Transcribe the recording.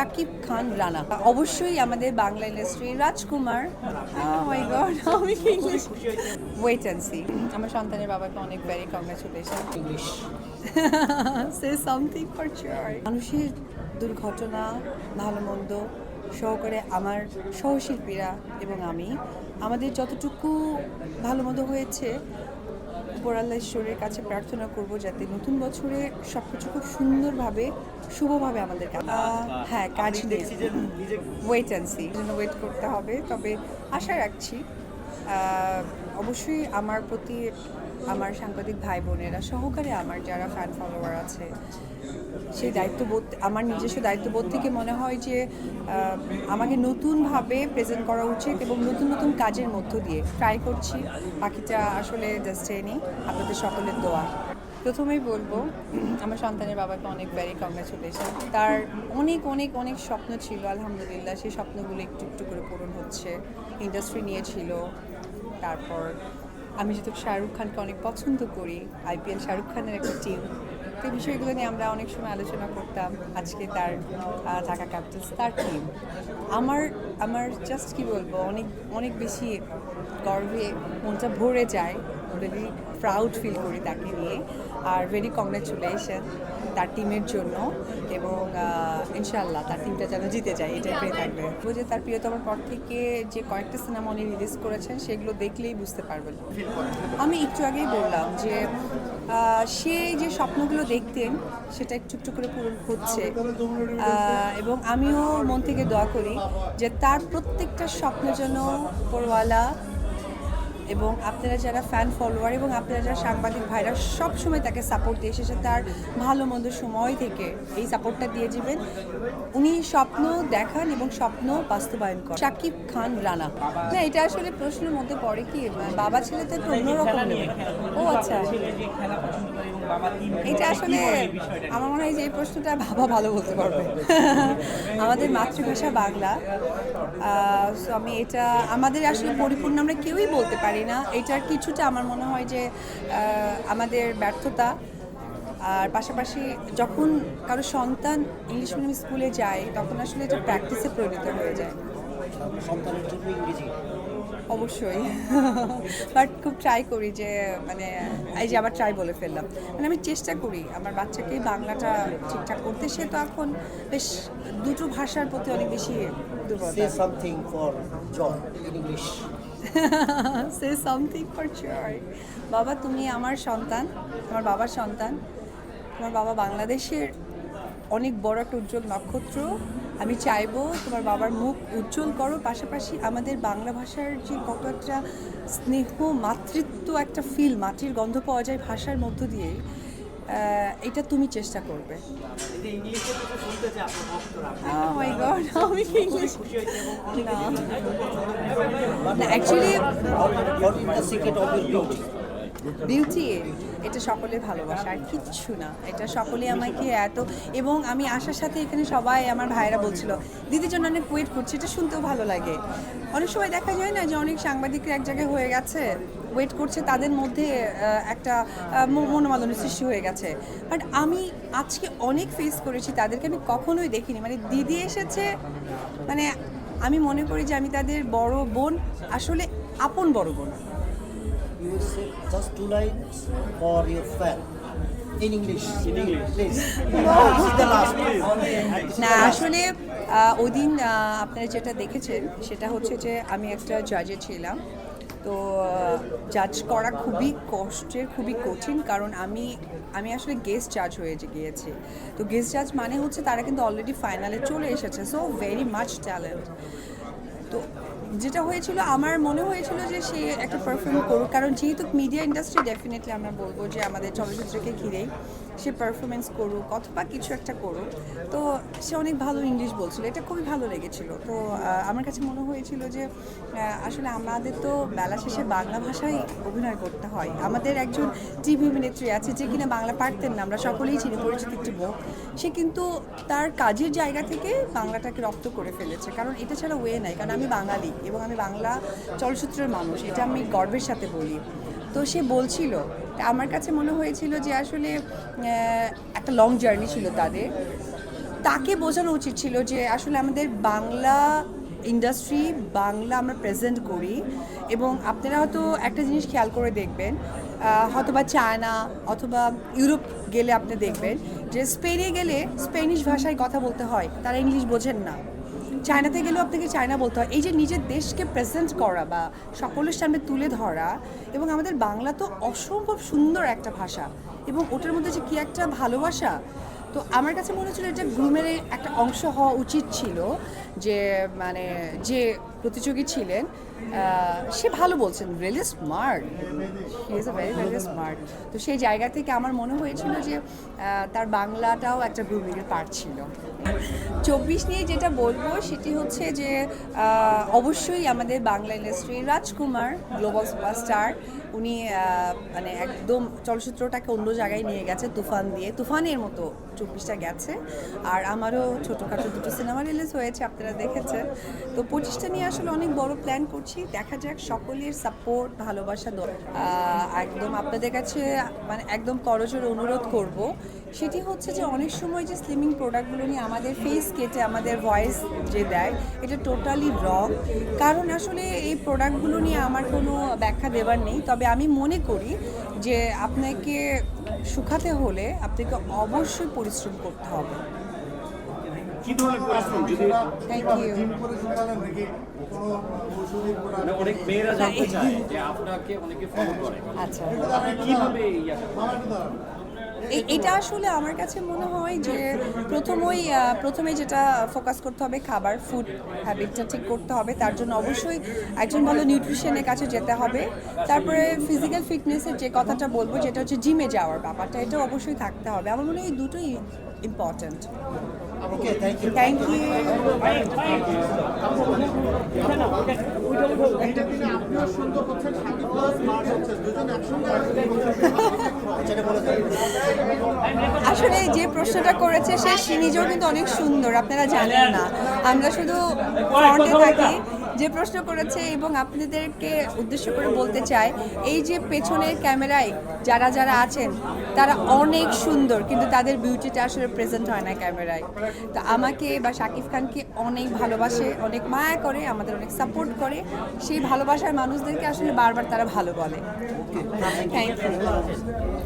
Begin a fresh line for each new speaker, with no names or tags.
শাকিব খান রানা। অবশ্যই আমাদের Bangla industry Rajkumar. My god আমি ইংলিশ ওয়েট অ্যান্ড সি আমার সন্তানের বাবাকে অনেক very congratulation
English
say something for sure মানুষের দুর্ঘটনা ভালো মন্দ সহকারে আমার সহশিল্পীরা এবং আমি আমাদের যতটুকু ভালো মন্দ হয়েছে উপর আল্লাহ ঈশ্বরের কাছে প্রার্থনা করব যাতে নতুন বছরে সব কিছু খুব সুন্দরভাবে শুভভাবে আমাদের হ্যাঁ কাজ ওয়েট অ্যান্ড সি জন্য ওয়েট করতে হবে। তবে আশা রাখছি অবশ্যই আমার প্রতি আমার সাংবাদিক ভাই বোনেরা সহকারে আমার যারা ফ্যান ফলোয়ার আছে সেই দায়িত্ববোধ, আমার নিজস্ব দায়িত্ববোধ থেকে মনে হয় যে আমাকে নতুনভাবে প্রেজেন্ট করা উচিত এবং নতুন নতুন কাজের মধ্য দিয়ে ট্রাই করছি। বাকিটা আসলে জাস্টেনি আপনাদের সকলের দোয়া। প্রথমেই বলব, আমার সন্তানের বাবাকে অনেক ভেরি কংগ্রেচুলেশন তার অনেক অনেক অনেক স্বপ্ন ছিল, আলহামদুলিল্লাহ। সেই স্বপ্নগুলো একটু একটু করে পূরণ হচ্ছে। ইন্ডাস্ট্রি নিয়েছিল তারপর আমি যেহেতু শাহরুখ খানকে অনেক পছন্দ করি আইপিএল শাহরুখ খানের একটা টিম তো এই বিষয়গুলো নিয়ে আমরা অনেক সময় আলোচনা করতাম, আজকে তার ঢাকা ক্যাপিটালস তার টিম আমার আমার জাস্ট কি বলব, অনেক অনেক বেশি গর্বে মনটা ভরে যায় ভেরি প্রাউড ফিল করি তাকে নিয়ে। আর ভেরি কংগ্রেচুলেশন তার টিমের জন্য এবং ইনশাল্লাহ তার টিমটা যেন জিতে যায় এটাই পেয়ে থাকবে। যে তার প্রিয়তমার পর থেকে যে কয়েকটা সিনেমা উনি রিলিজ করেছেন, সেগুলো দেখলেই বুঝতে পারবেন। আমি একটু আগেই বললাম যে সে যে স্বপ্নগুলো দেখতেন, সেটা একটু একটু করে পূরণ হচ্ছে। এবং আমিও মন থেকে দোয়া করি যে তার প্রত্যেকটা স্বপ্ন যেন পরওয়ালা এবং আপনারা যারা ফ্যান ফলোয়ার এবং আপনারা যারা সাংবাদিক ভাইরা সব সময় তাকে সাপোর্ট দিয়ে এসেছে তার ভালো মন্দ সময় থেকে এই সাপোর্টটা দিয়ে যাবেন উনি স্বপ্ন দেখান এবং স্বপ্ন বাস্তবায়ন করেন। শাকিব খান রানা। না এটা আসলে প্রশ্নের মধ্যে পড়ে কি? বাবা ছেলে তো একটু অন্যরকম। ও আচ্ছা। এটা আসলে আমার মনে হয় যে এই প্রশ্নটা বাবা ভালো বলতে পারবে। আমাদের মাতৃভাষা বাংলা। so আমি এটা আমাদের আসলে পরিপূর্ণ আমরা কেউই বলতে পারি না। এটার কিছুটা আমার মনে হয় যে আমাদের ব্যর্থতা। আর পাশাপাশি যখন কারও সন্তান ইংলিশ মিডিয়াম স্কুলে যায় তখন আসলে এটা প্র্যাকটিসে পরিণত হয়ে যায়।
সন্তানের জন্য ইংরেজি?
অবশ্যই। বাট খুব ট্রাই করি যে মানে এই যে আবার ট্রাই বলে ফেললাম। মানে আমি চেষ্টা করি আমার বাচ্চাকে বাংলাটা ঠিকঠাক করতে। সে তো এখন বেশ দুটো ভাষার প্রতি অনেক বেশি
সে
দুর্বলতা
something for joy in English
say something for sure বাবা, তুমি আমার সন্তান আমার বাবার সন্তান। তোমার বাবা বাংলাদেশের অনেক বড় একটা উজ্জ্বল নক্ষত্র। আমি চাইব তোমার বাবার মুখ উজ্জ্বল করো। পাশাপাশি আমাদের বাংলা ভাষার যে কত একটা স্নেহ, মাতৃত্ব একটা ফিল মাটির গন্ধ পাওয়া যায় ভাষার মধ্য দিয়ে এটা তুমি চেষ্টা করবে। Oh আমি ইংলিশ না। না অ্যাকচুয়ালি
বিউটি
এটা সকলে ভালোবাসা, আর কিচ্ছু না। এটা সকলে আমাকে এত, এবং আমি আসার সাথে এখানে সবাই আমার ভাইয়েরা বলছিল, দিদির জন্য অনেক ওয়েট করছি, এটা শুনতেও ভালো লাগে। অনেক সময় দেখা যায় না যে অনেক সাংবাদিকরা এক জায়গায় হয়ে গেছে ওয়েট করছে, তাদের মধ্যে একটা মনোমালনের সৃষ্টি হয়ে গেছে। বাট আমি আজকে অনেক ফেস করেছি, তাদেরকে আমি কখনোই দেখিনি। মানে দিদি এসেছে মানে আমি মনে করি যে আমি তাদের বড় বোন, আসলে আপন বড় বোন।
You will say just two lines for your fan. In English. In English. Please. This is the last.
না আসলে ওই দিন আপনারা যেটা দেখেছেন সেটা হচ্ছে যে আমি একটা জাজে ছিলাম তো জাজ করা খুবই কষ্টের খুবই কঠিন কারণ আমি আমি আসলে গেস্ট জাজ হয়ে যে গিয়েছি তো গেস্ট জাজ মানে হচ্ছে তারা কিন্তু অলরেডি ফাইনালে চলে এসেছে সো ভেরি মাচ ট্যালেন্ট তো যেটা হয়েছিল, আমার মনে হয়েছিল যে সে একটা পারফর্ম করুক। কারণ যেহেতু মিডিয়া ইন্ডাস্ট্রি ডেফিনেটলি আমরা বলব যে আমাদের চলচ্চিত্রকে ঘিরেই। সে পারফরমেন্স করুক অথবা কিছু একটা করুক, তো সে অনেক ভালো ইংলিশ বলছিল, এটা খুবই ভালো লেগেছিল। তো আমার কাছে মনে হয়েছিল যে আসলে আমাদের তো বেলা শেষে বাংলা ভাষায় অভিনয় করতে হয়। আমাদের একজন টিভি অভিনেত্রী আছে যে কিনা বাংলা পারতেন না, আমরা সকলেই চিনি, পরিচিত একটি মুখ সে কিন্তু তার কাজের জায়গা থেকে বাংলাটাকে রপ্ত করে ফেলেছে। কারণ এটা ছাড়া ওয়ে নাই, কারণ আমি বাঙালি এবং আমি বাংলা চলচ্চিত্রের মানুষ, এটা আমি গর্বের সাথে বলি। তো সে বলছিল তা আমার কাছে মনে হয়েছিল যে আসলে একটা লং জার্নি ছিল তাদের। তাকে বোঝানো উচিত ছিল যে আসলে আমাদের বাংলা ইন্ডাস্ট্রি বাংলা আমরা প্রেজেন্ট করি এবং আপনারা হয়তো একটা জিনিস খেয়াল করে দেখবেন হয়তোবা চায়না অথবা ইউরোপ গেলে আপনি দেখবেন যে স্পেনে গেলে স্পেনিশ ভাষায় কথা বলতে হয়, তারা ইংলিশ বোঝেন না। চায়নাতে গেলেও আপনাকে চায়না বলতে হয়। এই যে নিজের দেশকে প্রেজেন্ট করা বা সকলের সামনে তুলে ধরা এবং আমাদের বাংলা তো অসম্ভব সুন্দর একটা ভাষা এবং ওটার মধ্যে যে কী একটা ভালোবাসা, তো আমার কাছে মনে হচ্ছিল এটা গ্রুমের একটা অংশ হওয়া উচিত ছিল যে মানে যে প্রতিযোগী ছিলেন সে ভালো বলছেন really smart he is a very very smart তো সেই জায়গা থেকে আমার মনে হয়েছিল যে তার বাংলাটাও একটা গ্রুমিংয়ের পার্ট ছিল। চব্বিশ নিয়ে যেটা বলব, সেটি হচ্ছে যে অবশ্যই আমাদের Bangla industry Rajkumar global superstar উনি মানে একদম চলচ্চিত্রটাকে অন্য জায়গায় নিয়ে গেছে, তুফান দিয়ে। তুফানের মতো চব্বিশটা গেছে। আর আমারও ছোটোখাটো দুটো সিনেমা রিলিজ হয়েছে, আপনারা দেখেছেন। তো পঁচিশটা নিয়ে আসলে অনেক বড় প্ল্যান করছি। দেখা যাক, সকলের সাপোর্ট ভালোবাসা একদম আপনাদের কাছে মানে একদম করজোর অনুরোধ করব। সেটি হচ্ছে যে, অনেক সময় যে স্লিমিং প্রোডাক্টগুলো নিয়ে আমাদের ফেস কেটে, আমাদের ভয়েস যে দেয়, এটা টোটালি রং কারণ আসলে এই প্রোডাক্টগুলো নিয়ে আমার কোনো ব্যাখ্যা দেবার নেই। তবে আমি মনে করি যে, আপনাকে শুকাতে হলে আপনাকে অবশ্যই পরিশ্রম করতে হবে।
কি ধরনের পরিশ্রম? যদি
থ্যাংক
জিম করে শুকালেন নাকি কোনো ওষুধের প্রোডাক্ট
মানে অনেক মেয়েরা জানতে চায় যে আপনাকে অনেকে ফলো করে।
আচ্ছা।
আপনি কীভাবে ইয়াটা
আমার
এটা আসলে আমার কাছে মনে হয় যে প্রথমেই প্রথমে যেটা ফোকাস করতে হবে খাবার ফুড হ্যাবিটটা ঠিক করতে হবে। তার জন্য অবশ্যই একজন ভালো নিউট্রিশনের কাছে যেতে হবে। তারপরে ফিজিক্যাল ফিটনেসের যে কথাটা বলব যেটা হচ্ছে জিমে যাওয়ার ব্যাপারটা এটা অবশ্যই থাকতে হবে। আমার মনে হয় এই দুটোই important
okay thank you
thank
সুন্দর
আসলে যে প্রশ্নটা করেছে সে সে নিজেও কিন্তু অনেক সুন্দর আপনারা জানেন না। আমরা শুধু ফ্রন্টে থাকি। যে প্রশ্ন করেছে এবং আপনাদেরকে উদ্দেশ্য করে বলতে চাই এই যে পেছনের ক্যামেরায় যারা যারা আছেন তারা অনেক সুন্দর কিন্তু তাদের বিউটিটা আসলে প্রেজেন্ট হয় না ক্যামেরায়। তো আমাকে বা শাকিব খানকে অনেক ভালোবাসে অনেক মায়া করে আমাদের অনেক সাপোর্ট করে। সেই ভালোবাসার মানুষদেরকে আসলে বারবার তারা ভালো বলে। Thank you